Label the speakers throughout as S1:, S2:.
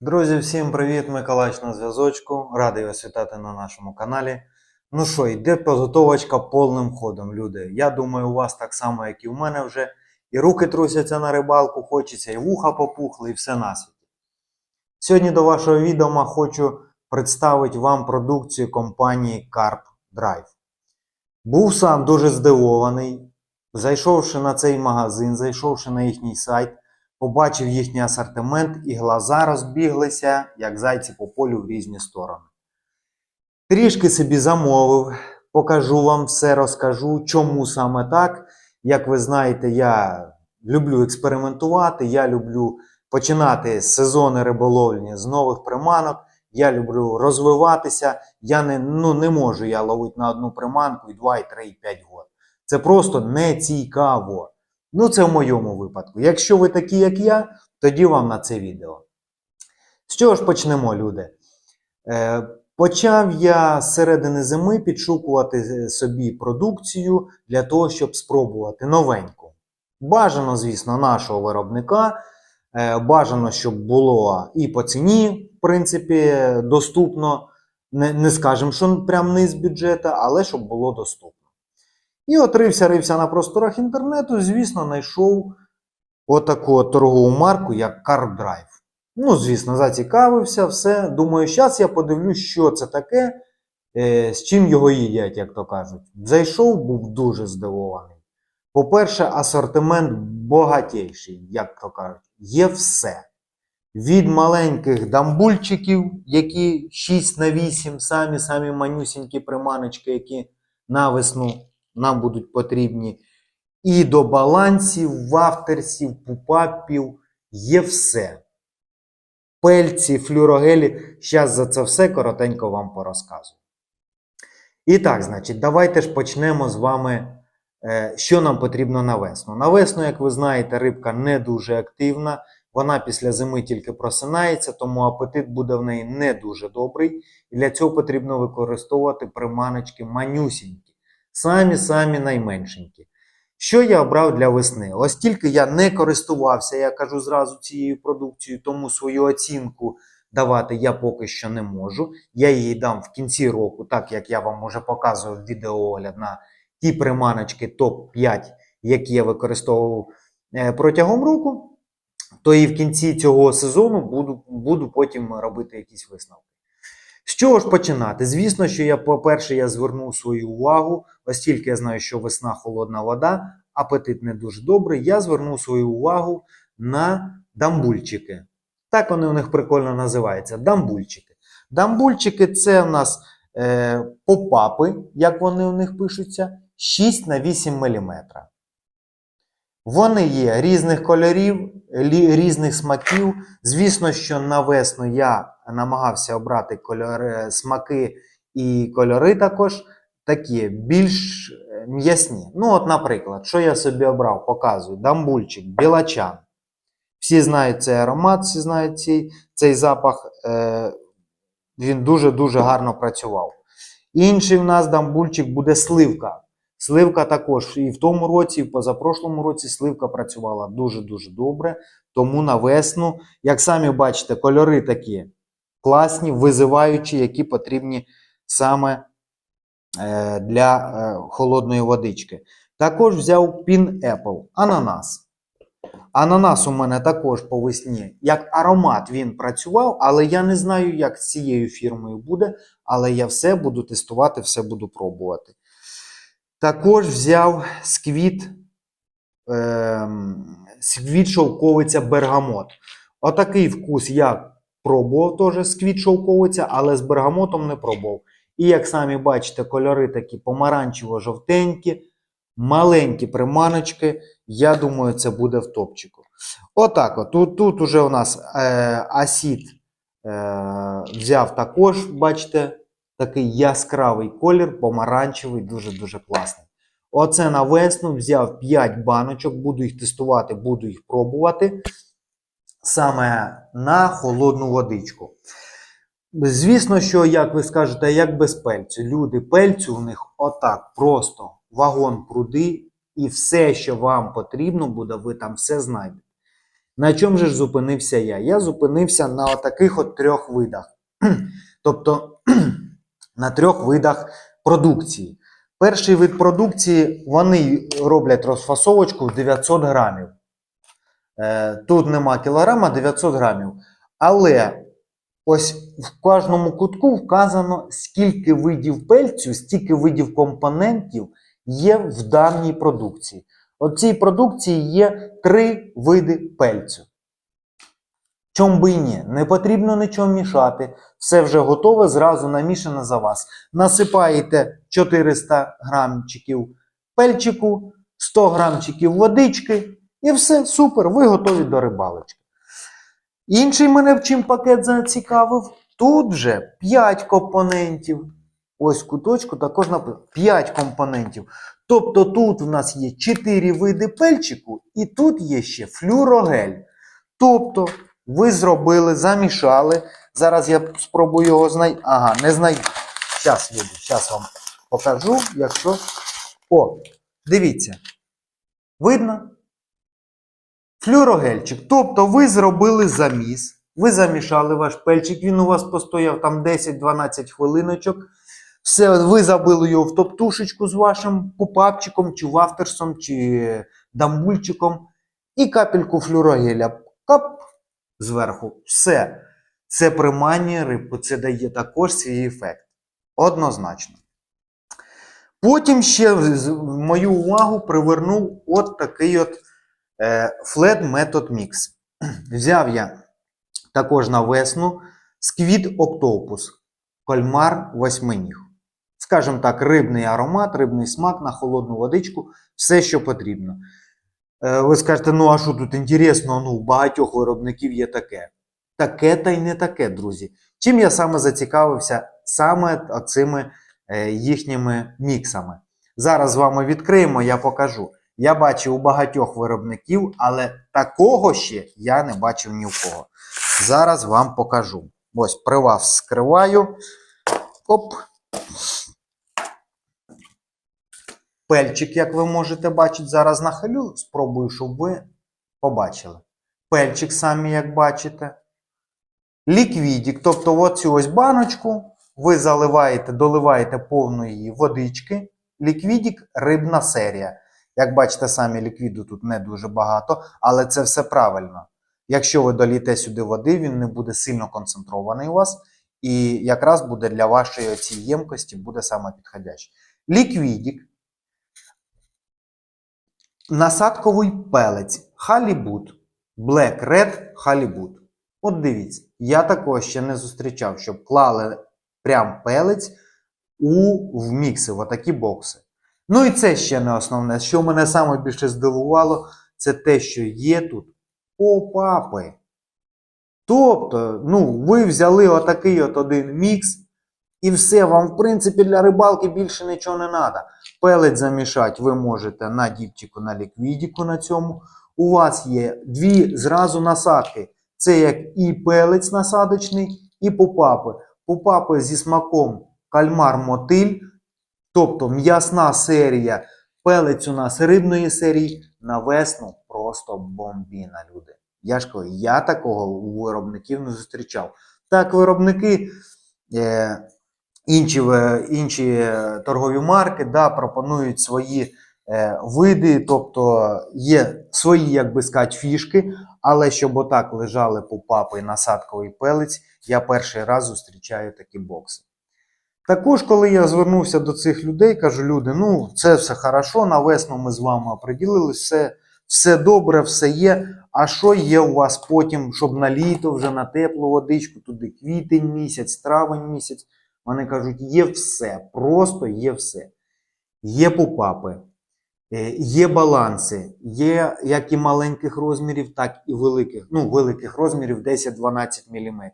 S1: Друзі, всім привіт! Миколаївич на зв'язочку. Радий вас вітати на нашому каналі. Ну що, йде підготовочка повним ходом, люди. Я думаю, у вас так само, як і у мене вже. І руки трусяться на рибалку, хочеться, і вуха попухли, і все на світі. Сьогодні до вашого відома хочу представити вам продукцію компанії Carp Drive. Був сам дуже здивований, зайшовши на цей магазин, зайшовши на їхній сайт, побачив їхній асортимент і глаза розбіглися, як зайці по полю в різні сторони. Трішки собі замовив, покажу вам все, розкажу, чому саме так. Як ви знаєте, я люблю експериментувати, я люблю починати сезони риболовлі з нових приманок. Я люблю розвиватися. Я не, ну, не можу я ловити на одну приманку і 2, і 3, і 5 років. Це просто не цікаво. Ну, це в моєму випадку. Якщо ви такі, як я, тоді вам на це відео. З чого ж почнемо, люди? Е, почав я з середини зими підшукувати собі продукцію для того, щоб спробувати новеньку. Бажано, звісно, нашого виробника. Е, бажано, щоб було і по ціні, в принципі, доступно. Не, не скажемо, що прям низ бюджету, але щоб було доступно. І от рився, на просторах інтернету, звісно, знайшов отаку торгову марку, як Carb Drive. Ну, звісно, зацікавився, все. Думаю, зараз я подивлюсь, що це таке, е, з чим його їдять, як то кажуть. Зайшов, був дуже здивований. По-перше, асортимент багатійший, як то кажуть, є все. Від маленьких дамбульчиків, які 6 на 8, самі самі манюсінькі приманочки, які на весну нам будуть потрібні. І до балансів, вафтерсів, пупапів є все. Пельці, флюрогелі. Зараз за це все коротенько вам порозказую. І так, значить, давайте ж почнемо з вами, е, що нам потрібно на весну. На весну, як ви знаєте, рибка не дуже активна. Вона після зими тільки просинається, тому апетит буде в неї не дуже добрий. І для цього потрібно використовувати приманочки манюсінькі самі-самі найменшенькі. Що я обрав для весни? Ось тільки я не користувався, я кажу зразу цією продукцією, тому свою оцінку давати я поки що не можу. Я її дам в кінці року, так як я вам уже показував відеоогляд на ті приманочки топ-5, які я використовував е, протягом року. То і в кінці цього сезону буду, буду потім робити якісь висновки. З чого ж починати? Звісно, що я, по-перше, я звернув свою увагу, оскільки я знаю, що весна холодна вода, апетит не дуже добрий, я звернув свою увагу на дамбульчики. Так вони у них прикольно називаються дамбульчики. Дамбульчики це у нас е, попапи, як вони у них пишуться, 6 на 8 мм. Вони є різних кольорів, різних смаків. Звісно, що на весну я намагався обрати кольори, смаки і кольори також такі більш е, м'ясні. Ну, от, наприклад, що я собі обрав, показую. Дамбульчик, білачан. Всі знають цей аромат, всі знають цей, цей запах. Е, він дуже-дуже гарно працював. Інший в нас дамбульчик буде сливка. Сливка також і в тому році, і в позапрошлому році сливка працювала дуже-дуже добре. Тому на весну, як самі бачите, кольори такі класні, визиваючі, які потрібні саме е, для е, холодної водички. Також взяв Pin Apple, ананас. Ананас у мене також по весні. Як аромат він працював, але я не знаю, як з цією фірмою буде. Але я все буду тестувати, все буду пробувати. Також взяв сквіт, ем, сквіт шовковиця бергамот. Отакий вкус я пробував теж сквіт шовковиця, але з бергамотом не пробував. І як самі бачите, кольори такі помаранчево-жовтенькі, маленькі приманочки. Я думаю, це буде в топчику. Отак. От. Тут, тут уже у нас е, асід е, взяв також, бачите, такий яскравий колір, помаранчевий, дуже-дуже класний. Оце на весну взяв 5 баночок, буду їх тестувати, буду їх пробувати саме на холодну водичку. Звісно, що, як ви скажете, як без пельцю. Люди, пельцю у них отак, просто вагон пруди, і все, що вам потрібно буде, ви там все знайдете. На чому же ж зупинився я? Я зупинився на таких от трьох видах. Тобто на трьох видах продукції. Перший вид продукції вони роблять розфасовочку в 900 грамів. Е, Тут нема кілограма, 900 грамів. Але ось в кожному кутку вказано, скільки видів пельцю, стільки видів компонентів є в даній продукції. От цій продукції є три види пельцю. Чом би і ні, не потрібно нічого мішати. Все вже готове, зразу намішане за вас. Насипаєте 400 грамчиків пельчику, 100 грамчиків водички, і все, супер, ви готові до рибалочки. Інший мене в чим пакет зацікавив. Тут вже 5 компонентів. Ось куточку також написано 5 компонентів. Тобто тут в нас є 4 види пельчику, і тут є ще флюрогель. Тобто ви зробили, замішали. Зараз я спробую його знайти. Ага, не знайду. Зараз вийду, зараз вам покажу, якщо. О, дивіться. Видно? Флюрогельчик. Тобто ви зробили заміс, ви замішали ваш пельчик, він у вас постояв там 10-12 хвилиночок. Все, ви забили його в топтушечку з вашим пупапчиком, чи вафтерсом, чи дамбульчиком, і капельку флюрогеля. Кап зверху. Все. Це приманює рибку, це дає також свій ефект. Однозначно. Потім ще мою увагу привернув от такий от Flat Method Mix. Взяв я також на весну Squid Octopus, кальмар восьминіг. Скажімо так, рибний аромат, рибний смак на холодну водичку, все, що потрібно. Е, Ви скажете, ну а що тут інтересно, ну, у багатьох виробників є таке. Таке та й не таке, друзі. Чим я саме зацікавився саме цими е, їхніми міксами. Зараз з вами відкриємо, я покажу. Я бачив у багатьох виробників, але такого ще я не бачив ні в кого. Зараз вам покажу. Ось при вас скриваю. Оп. Пельчик, як ви можете бачити, зараз нахилю. Спробую, щоб ви побачили. Пельчик самі, як бачите. Ліквідік, тобто оцю ось баночку ви заливаєте, доливаєте повну її водички. Ліквідік рибна серія. Як бачите, самі ліквіду тут не дуже багато, але це все правильно. Якщо ви доліте сюди води, він не буде сильно концентрований у вас, і якраз буде для вашої цієї ємкості буде саме підходящий. Ліквідік, насадковий пелець, халібут, Black Red халібут. От дивіться, я такого ще не зустрічав, щоб клали прям пелець у в мікси, в отакі бокси. Ну і це ще не основне. Що мене саме більше здивувало, це те, що є тут попапи. Тобто, ну, ви взяли отакий от один мікс, і все, вам, в принципі, для рибалки більше нічого не треба. Пелець замішати ви можете на діпчику, на ліквідіку на цьому. У вас є дві зразу насадки. Це як і пелець насадочний, і попапи. Попапи зі смаком кальмар-мотиль, тобто м'ясна серія, пелець у нас рибної серії. На весну просто бомбіна, люди. Я ж кажу, я такого у виробників не зустрічав. Так, виробники, е, інші, інші е, торгові марки да, пропонують свої е, види, тобто є свої, як би сказати, фішки, але щоб отак лежали попапи і насадковий пелець, я перший раз зустрічаю такі бокси. Також, коли я звернувся до цих людей, кажу, люди, ну це все хорошо, на весну ми з вами оприділились, все, все добре, все є. А що є у вас потім, щоб на літо, вже на теплу водичку, туди квітень місяць, травень місяць. Вони кажуть, є все, просто є все. Є попапи, е, є баланси, є як і маленьких розмірів, так і великих. Ну, великих розмірів 10-12 мм.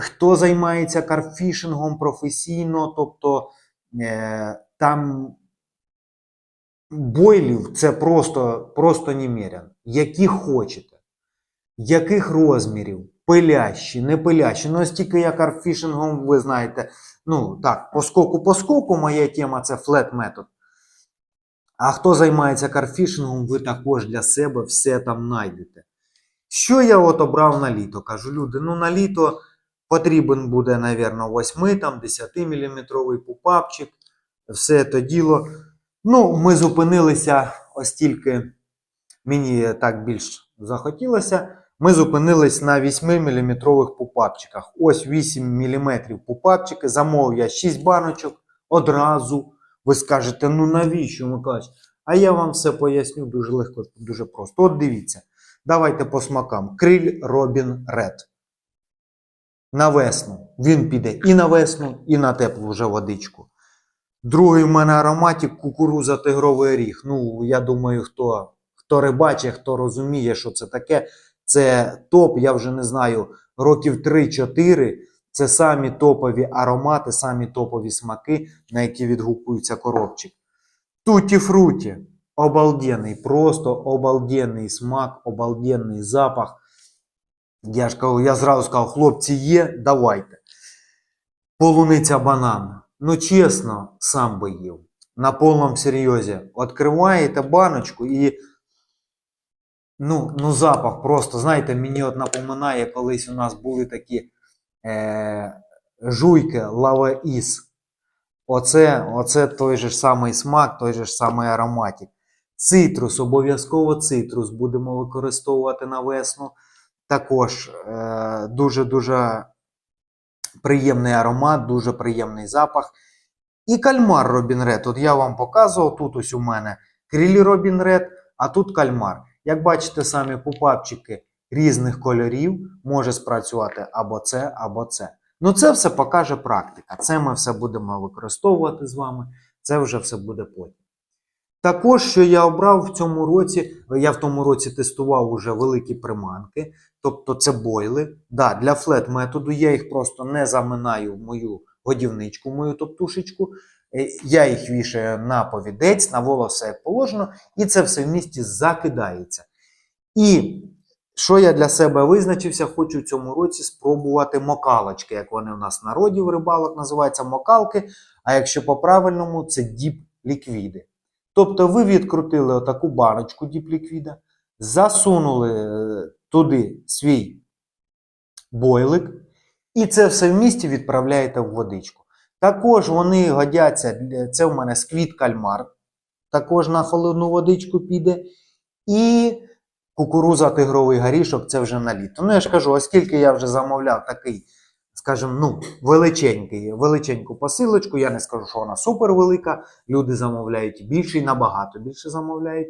S1: Хто займається карфішингом професійно, тобто е, там бойлів це просто, просто немерян. Які хочете, яких розмірів, пилящі, не пилящі. Ну, стільки я карфішингом, ви знаєте, ну так, по скоку по скоку моя тема це флет метод. А хто займається карфішингом, ви також для себе все там знайдете. Що я от обрав на літо? Кажу, люди, ну на літо потрібен буде, напевно, 8 там 10 мм пупапчик, все це діло. Ну, ми зупинилися ось тільки мені так більш захотілося. Ми зупинились на 8-мм пупапчиках. Ось 8 мм пупапчики. Замовив я 6 баночок одразу. Ви скажете, ну навіщо, Миколаївич? А я вам все поясню дуже легко, дуже просто. От дивіться. Давайте по смакам. Криль Робін Ред. На весну. Він піде і на весну, і на теплу вже водичку. Другий в мене ароматик кукуруза тигровий ріг. Ну, я думаю, хто, хто рибачить, хто розуміє, що це таке. Це топ, я вже не знаю, років 3-4. Це самі топові аромати, самі топові смаки, на які відгукується коробчик. Туті фруті. Обалденний, просто обалденний смак, обалденний запах. Я ж кажу, я зразу сказав, хлопці, є, давайте. Полуниця банан. Ну, чесно, сам би їв. На повному серйозі. Відкриваєте баночку і. Ну, ну, запах просто, знаєте, мені от напоминає, колись у нас були такі е, жуйки лаваїс. Оце, оце той же ж самий смак, той же ж самий ароматик. Цитрус, обов'язково цитрус будемо використовувати на весну. Також е, дуже-дуже приємний аромат, дуже приємний запах. І кальмар Робін Ред. От я вам показував, тут ось у мене крілі Робін Ред, а тут кальмар. Як бачите, самі пупапчики різних кольорів може спрацювати або це, або це. Ну, це все покаже практика. Це ми все будемо використовувати з вами. Це вже все буде потім. Також, що я обрав в цьому році, я в тому році тестував уже великі приманки, тобто це бойли. Да, для флет методу я їх просто не заминаю в мою годівничку, в мою топтушечку. Е, Я їх вішаю на повідець, на волосе як положено, і це все в місті закидається. І що я для себе визначився, хочу в цьому році спробувати мокалочки, як вони у нас в народі в рибалок називаються мокалки. А якщо по-правильному, це діп-ліквіди. Тобто ви відкрутили отаку баночку діп-ліквіда, засунули е, туди свій бойлик, і це все в місті відправляєте в водичку. Також вони годяться, це в мене сквіт кальмар, також на холодну водичку піде. І кукуруза тигровий горішок це вже на літо. Ну, я ж кажу, оскільки я вже замовляв такий, скажімо, ну, величенький, величеньку посилочку, я не скажу, що вона супер велика, люди замовляють більше і набагато більше замовляють,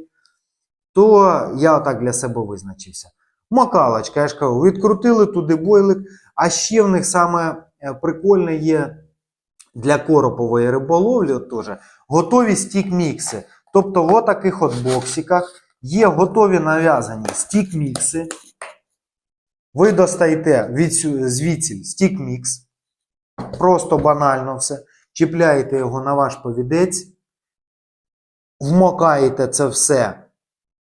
S1: то я отак для себе визначився. Макалочка, я ж кажу, відкрутили туди бойлик, а ще в них саме е, прикольне є для коропової риболовлі, теж, готові стік-мікси. Тобто в таких от боксиках є готові нав'язані стік-мікси. Ви достаєте від, звідси стік-мікс. Просто банально все. Чіпляєте його на ваш повідець, вмокаєте це все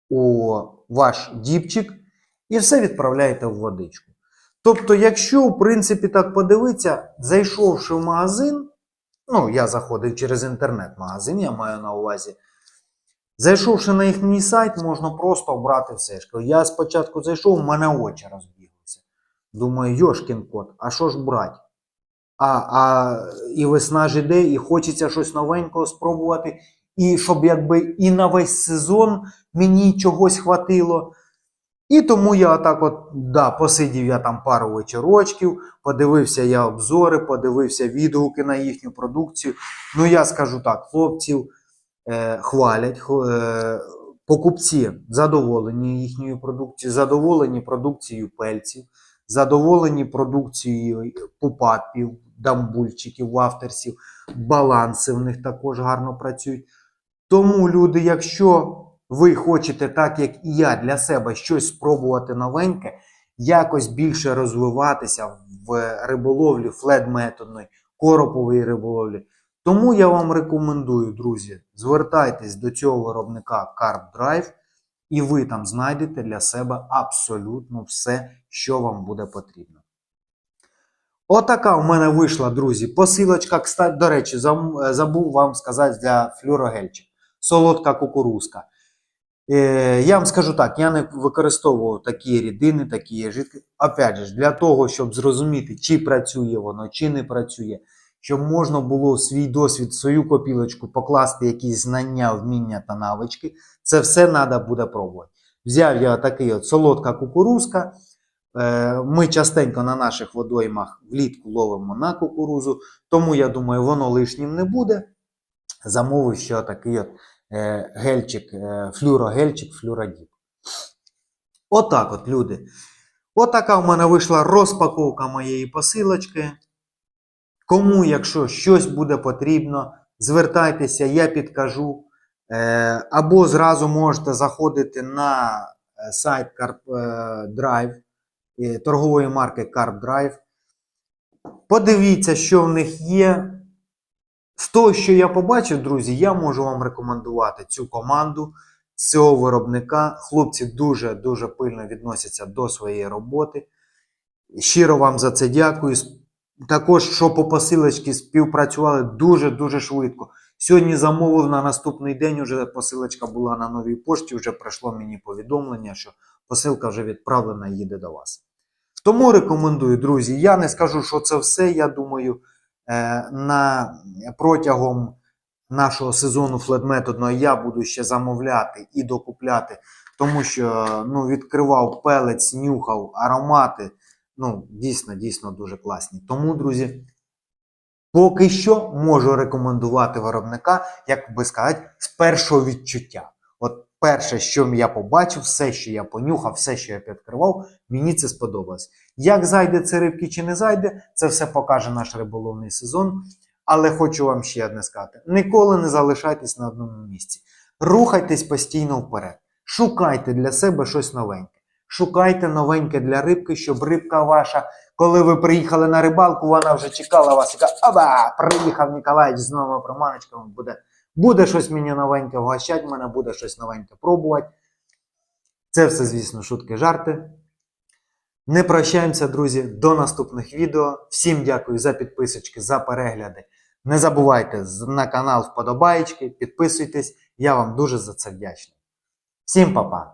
S1: у ваш діпчик і все відправляєте в водичку. Тобто, якщо, в принципі, так подивитися, зайшовши в магазин, ну, я заходив через інтернет-магазин, я маю на увазі. Зайшовши на їхній сайт, можна просто обрати все. Я спочатку зайшов, в мене очі розбіглися. Думаю, Йошкін кот, а що ж брати? А, а і весна ж іде, і хочеться щось новенького спробувати. І щоб якби і на весь сезон мені чогось хватило. І тому я так от, да, посидів я там пару вечорочків, подивився я обзори, подивився відгуки на їхню продукцію. Ну, я скажу так, хлопців е, хвалять, е, покупці задоволені їхньою продукцією, задоволені продукцією пельців, задоволені продукцією пупапів, дамбульчиків, вафтерсів, баланси в них також гарно працюють. Тому, люди, якщо ви хочете, так як і я, для себе щось спробувати новеньке, якось більше розвиватися в риболовлі, флет-методної, коропової риболовлі, тому я вам рекомендую, друзі, звертайтесь до цього виробника Carp Drive, і ви там знайдете для себе абсолютно все, що вам буде потрібно. Отака в мене вийшла, друзі, посилочка. Кстати, до речі, забув вам сказати для флюрогельчик. Солодка кукурузка. Е, я вам скажу так, я не використовував такі рідини, такі жидкі. Опять же, для того, щоб зрозуміти, чи працює воно, чи не працює, щоб можна було свій досвід, свою копілочку покласти якісь знання, вміння та навички, це все треба буде пробувати. Взяв я такий от солодка кукурузка. Е, Ми частенько на наших водоймах влітку ловимо на кукурузу, тому я думаю, воно лишнім не буде. Замовив ще такий от е, гельчик, е, флюрогельчик, флюродіп. Отак от, люди. Отака в мене вийшла розпаковка моєї посилочки. Кому, якщо щось буде потрібно, звертайтеся, я підкажу. Е, або зразу можете заходити на е, сайт Carp е, торгової марки Carp Drive. Подивіться, що в них є. З того, що я побачив, друзі, я можу вам рекомендувати цю команду, цього виробника. Хлопці дуже-дуже пильно відносяться до своєї роботи. Щиро вам за це дякую. Також, що по посилочці співпрацювали дуже-дуже швидко. Сьогодні замовив на наступний день, уже посилочка була на новій пошті, вже прийшло мені повідомлення, що посилка вже відправлена і їде до вас. Тому рекомендую, друзі. Я не скажу, що це все. Я думаю, е, на протягом нашого сезону флетметодного я буду ще замовляти і докупляти, тому що ну, відкривав пелець, нюхав аромати. Ну, дійсно, дійсно дуже класні. Тому, друзі, поки що можу рекомендувати виробника, як би сказати, з першого відчуття. От перше, що я побачив, все, що я понюхав, все, що я підкривав, мені це сподобалось. Як зайде це рибки чи не зайде, це все покаже наш риболовний сезон. Але хочу вам ще одне сказати: ніколи не залишайтесь на одному місці. Рухайтесь постійно вперед. Шукайте для себе щось новеньке. Шукайте новеньке для рибки, щоб рибка ваша, коли ви приїхали на рибалку, вона вже чекала вас і каже, аба, приїхав Ніколаєч з новими приманочками, буде, буде щось мені новеньке вгощати, мене буде щось новеньке пробувати. Це все, звісно, шутки, жарти. Не прощаємося, друзі, до наступних відео. Всім дякую за підписочки, за перегляди. Не забувайте на канал вподобаєчки, підписуйтесь. Я вам дуже за це вдячний. Всім па-па!